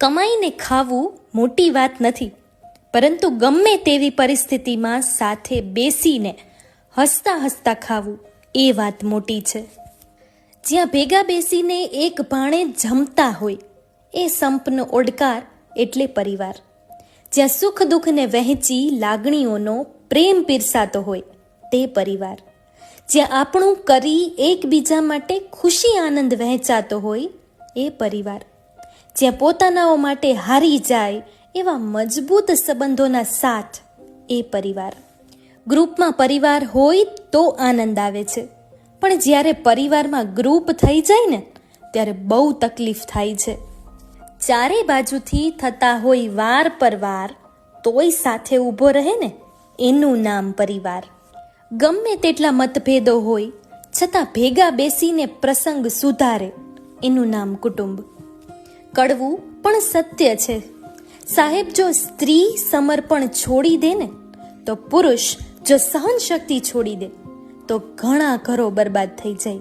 કમાઈને ખાવું મોટી વાત નથી, પરંતુ ગમે તેવી પરિસ્થિતિમાં સાથે બેસીને હસતા હસતા ખાવું એ વાત મોટી છે. જ્યાં ભેગા બેસીને એક ભાણે જમતા હોય, એ સંપનો ઓડકાર એટલે પરિવાર. જ્યાં સુખ દુઃખને વહેંચી લાગણીઓનો પ્રેમ પીરસાતો હોય, તે પરિવાર. જ્યાં આપણું કરી એકબીજા માટે ખુશી આનંદ વહેંચાતો હોય, એ પરિવાર. જ્યાં પોતાનાઓ માટે હારી જાય એવા મજબૂત સંબંધોના સાથ એ પરિવાર. ગ્રુપમાં પરિવાર હોય તો આનંદ આવે છે. પણ જ્યારે પરિવારમાં ગ્રુપ થઈ જાય ને, ત્યારે બહુ તકલીફ થાય છે. ચારે બાજુથી થતા હોય વાર પર વાર, તોય સાથે ઊભો રહે ને, એનું નામ પરિવાર. ગમે તેટલા મતભેદો હોય, છતાં ભેગા બેસીને પ્રસંગ સુધારે, એનું નામ કુટુંબ. કડવું પણ સત્ય છે. સાહેબ, જો સ્ત્રી સમર્પણ છોડી દે ને, તો પુરુષ જો સહન શક્તિ છોડી દે, તો ઘણા ઘરો બરબાદ થઈ જાય.